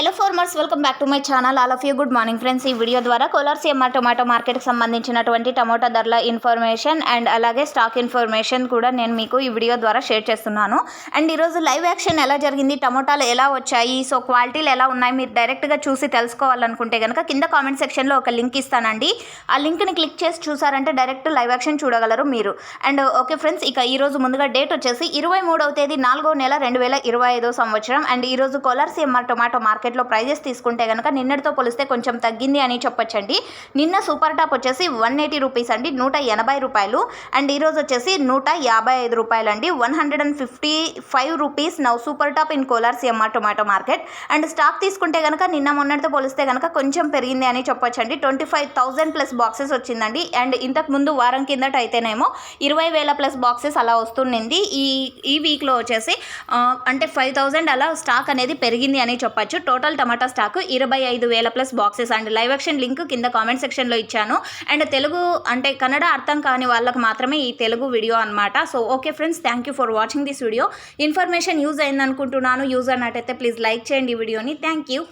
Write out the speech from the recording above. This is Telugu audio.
Hello farmers welcome back to my channel all of you good morning friends ఈ వీడియో ద్వారా కోలార్ సీఎంఆర్ టొమాటో మార్కెట్కి సంబంధించినటువంటి టమోటా ధరల ఇన్ఫర్మేషన్ అండ్ అలాగే స్టాక్ ఇన్ఫర్మేషన్ కూడా నేను మీకు ఈ వీడియో ద్వారా షేర్ చేస్తున్నాను. అండ్ ఈరోజు లైవ్ యాక్షన్ ఎలా జరిగింది? టమోటాలు ఎలా వచ్చాయి? సో క్వాలిటీలు ఎలా ఉన్నాయి? మీరు డైరెక్ట్గా చూసి తెలుసుకోవాలనుకుంటే కనుక కింద కామెంట్ సెక్షన్లో ఒక లింక్ ఇస్తానండి. ఆ లింక్ని క్లిక్ చేసి చూసారంటే డైరెక్ట్ లైవ్ యాక్షన్ చూడగలరు మీరు. అండ్ ఓకే ఫ్రెండ్స్ ఇక ఈరోజు ముందుగా డేట్ వచ్చేసి ఇరవై మూడవ తేదీ నాలుగో నెల రెండు వేల ఇరవై ఐదో సంవత్సరం. అండ్ ఈరోజు కోలార్ సీఎంఆర్ టొమాటో మార్కెట్లో ప్రైజెస్ తీసుకుంటే కనుక నిన్నటితో పోలిస్తే కొంచెం తగ్గింది అని చెప్పొచ్చండి. నిన్న సూపర్ టాప్ వచ్చేసి వన్ ఎయిటీ రూపీస్ అండి నూట ఎనభై రూపాయలు. అండ్ ఈరోజు వచ్చేసి నూట యాభై ఐదు రూపాయలు అండి one hundred and fifty five rupees. Now super top in Kolar CMR tomato market. And stock తీసుకుంటే కనుక నిన్న మొన్నటితో పోలిస్తే కనుక కొంచెం పెరిగింది అని చెప్పొచ్చండి. Twenty five thousand plus boxes వచ్చిందండి. అండ్ ఇంతకు ముందు వారం కిందట అయితేనేమో ఇరవై వేల ప్లస్ బాక్సెస్ అలా వస్తుండింది. ఈ ఈ వీక్లో వచ్చేసి అంటే ఫైవ్ థౌజండ్ అలా స్టాక్ అనేది పెరిగింది అని చెప్పచ్చు. టోటల్ టమాటా స్టాక్ ఇరవై ఐదు వేల plus boxes. And live action link కింద కామెంట్ సెక్షన్లో ఇచ్చాను. అండ్ తెలుగు అంటే కన్నడ అర్థం కాని వాళ్ళకి మాత్రమే ఈ తెలుగు వీడియో అనమాట so okay friends thank you for watching this video. Information use అయిందనుకుంటున్నాను. Use అన్నట్టయితే ప్లీజ్ లైక్ చేయండి ఈ వీడియోని. Thank you.